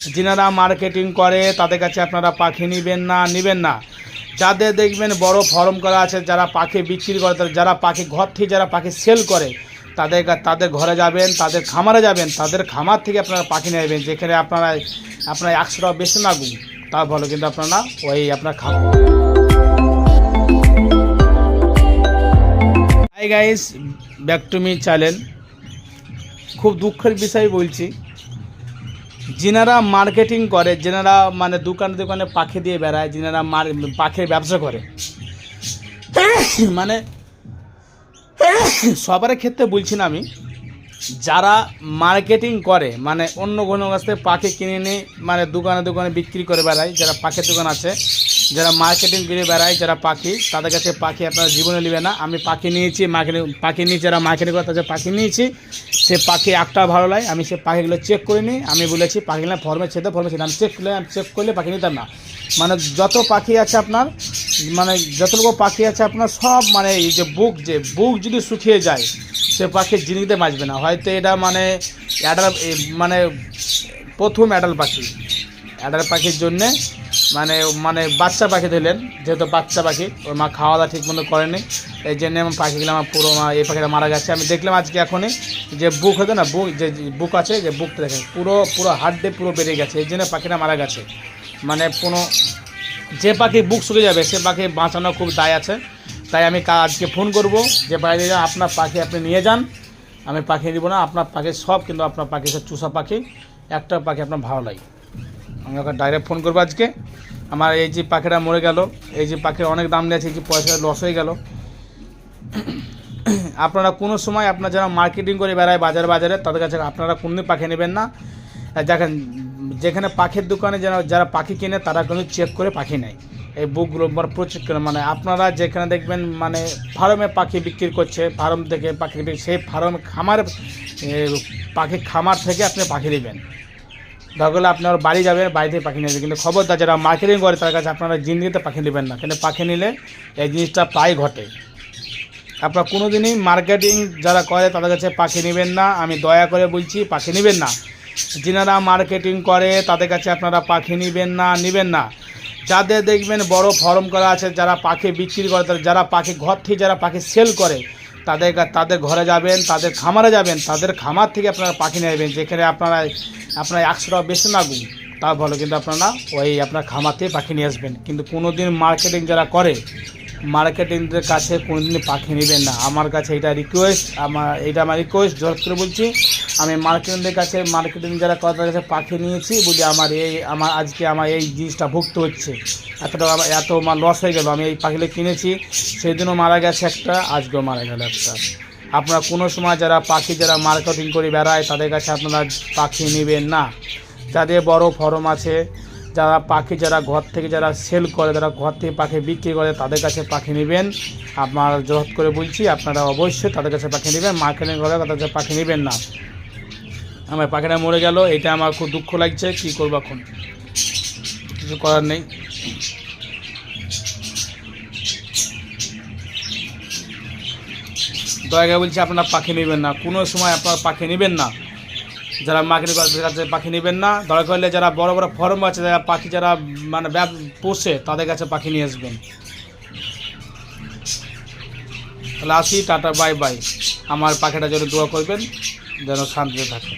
যিনারা মার্কেটিং করে, তাদের কাছে আপনারা পাখি নেবেন না নেবেন না। যাদের দেখবেন বড় ফর্ম করা আছে, যারা পাখি বিক্রি করে যারা পাখি ঘর থেকে, যারা পাখি সেল করে, তাদের তাদের ঘরে যাবেন, তাদের খামারে যাবেন, তাদের খামার থেকে আপনারা পাখি নেবেন যেখানে আপনারা আপনার একশো টাকা বেশি লাগুন তা ভালো কিন্তু আপনারা ওই আপনার hi guys back to me channel খুব দুঃখের বিষয় বলছি। যিনারা মার্কেটিং করে, যেনারা মানে দোকানে দোকানে পাখি দিয়ে বেড়ায়, যেনারা মার, পাখির ব্যবসা করে। মানে সবার ক্ষেত্রে বলছি না আমি, যারা মার্কেটিং করে মানে অন্য কোনো কাছ থেকে পাখি কিনে নিয়ে মানে দোকানে দোকানে বিক্রি করে বেড়ায়, যারা পাখির দোকান আছে যারা মার্কেটিং করে বেড়ায়, যারা পাখি, তাদের কাছে পাখি আপনারা জীবনে নেবে না। আমি পাখি নিয়েছি মার্কেটিং পাখি নিয়ে যারা মার্কেটিং করে, তাদের পাখি নিয়েছি। সে পাখি একটা ভালো লাগে, আমি সে পাখিগুলো চেক করে নিই। আমি বলেছি, পাখিগুলো ফর্মে ছেদে ফর্মে ছেদে আমি চেক করলে আমি চেক করলে পাখি নিতাম না। মানে যত পাখি আছে আপনার মানে যতটুকু পাখি আছে আপনার, সব মানে এই যে বুক যে বুক যদি শুকিয়ে যায়, সে পাখি জিনিসতে বাঁচবে না। হয়তো এটা মানে অ্যাডাল মানে প্রথম অ্যাডাল পাখি। অ্যাডাল পাখির জন্যে মানে মানে বাচ্চা পাখি দিলেন যেহেতু বাচ্চা পাখি, ওর মা খাওয়া দাওয়া ঠিক মতো করেনি, এই জন্য আমার পাখিগুলো আমার পুরো মা- এই পাখিটা মারা গেছে। আমি দেখলাম আজকে এখনই যে বুক হতো না, বুক, যে বুক আছে, যে বুকটা দেখেন, পুরো পুরো হার্ট দিয়ে পুরো বেড়ে গেছে, এই জন্য পাখিটা মারা গেছে। মানে কোনো, যে পাখি বুক শুকে যাবে, সে পাখি বাঁচানো খুব দায় আছে। তাই আমি আজকে ফোন করব যে বাইরে আপনার পাখি আপনি নিয়ে যান, আমি পাখি দিব না, আপনার পাখি সব, কিন্তু আপনার পাখি সব চুষা পাখি, একটা পাখি আপনার ভালো লাগে। আমি ওকে ডাইরেক্ট ফোন করব আজকে। আমার এই যে পাখিটা মরে গেল, এই যে পাখির অনেক দাম নিয়েছে যে পয়সা লস হয়ে গেল। আপনারা কোনো সময় আপনার যারা মার্কেটিং করে বেড়ায় বাজার বাজারে, তাদের কাছে আপনারা কোনদিন পাখি নেবেন না। দেখেন, যেখানে পাখির দোকানে যারা যারা পাখি কেনে, তারা কিন্তু চেক করে পাখি নেয়। এই বুকগুলো প্রচুর মানে আপনারা যেখানে দেখবেন মানে ফার্মে পাখি বিক্রি করছে, ফার্ম থেকে পাখি সেই ফার্ম খামার পাখি খামার থেকে আপনি পাখি নেবেন। দরকার আপনার বাড়ি যাবেন বাড়ি থেকে পাখি নেবেন কিন্তু খবরদার যারা মার্কেটিং করে, তার কাছে আপনারা জিন্দিতে পাখি নেবেন না। কিন্তু পাখি নিলে এই জিনিসটা প্রায় ঘটে। আপনারা কোনো দিনই মার্কেটিং যারা করে, তাদের কাছে পাখি নেবেন না। আমি দয়া করে বলছি, পাখি নেবেন না। যিনারা মার্কেটিং করে, তাদের কাছে আপনারা পাখি নেবেন না নেবেন না। যাদের দেখবেন বড় ফর্ম করা আছে, যারা পাখি বিক্রি করে যারা পাখি ঘর থেকে যারা পাখি সেল করে তাদের তাদের ঘরে যাবেন, তাদের খামারে যাবেন, তাদের খামার থেকে আপনারা পাখি নেবেন, যেখানে আপনারা আপনার একশো টাকা বেশি লাগুন তা ভালো, কিন্তু আপনারা ওই আপনার খামার থেকে পাখি নিয়ে আসবেন। কিন্তু কোনো দিন মার্কেটিং যারা করে মার্কেটিংদের কাছে কোনো দিন পাখি নেবেন না। আমার কাছে এটা রিকোয়েস্ট আমার এটা আমার রিকোয়েস্ট জোর করে বলছি আমি মার্কেটিংদের কাছে, মার্কেটিং যারা তাদের কাছে পাখি নিয়েছি, বলি আমার এই, আমার আজকে আমার এই জিনিসটা ভুগতে হচ্ছে। এতটা এত আমার লস হয়ে গেল। আমি এই পাখিটা কিনেছি, সেদিনও মারা গেছে একটা, আজকেও মারা গেল একটা। আপনারা কোনো সময় যারা পাখি যারা মার্কেটিং করে বেড়ায়, তাদের কাছে আপনারা পাখি নেবেন না। যাদের বড় ফরম আছে। যারা পাখি যারা ঘর থেকে যারা সেল করে, যারা ঘর থেকে পাখি বিক্রি করে, তাদের কাছে পাখি নেবেন। আপনার জোরত করে বলছি, আপনারা অবশ্যই তাদের কাছে পাখি নেবেন। মার্কেটিং করে তাদের কাছে পাখি নেবেন না। আমার পাখিটা মরে গেল, এটা আমার খুব দুঃখ লাগছে, কী করব এখন? কিছু করার নেই। দয়া বলছি, আপনারা পাখি নেবেন না। কোনো সময় আপনারা পাখি নেবেন না। যারা মার্কেটিং কাছে পাখি নেবেন না। দয়া করলে যারা বড় বড় ফর্ম আছে, যারা পাখি যারা মানে পোষে, তাদের কাছে পাখি নিয়ে আসবেন। তাহলে আসি, টাটা, বাই বাই। আমার পাখিটা যেন দোয়া করবেন। যেন শান্তিতে থাকে।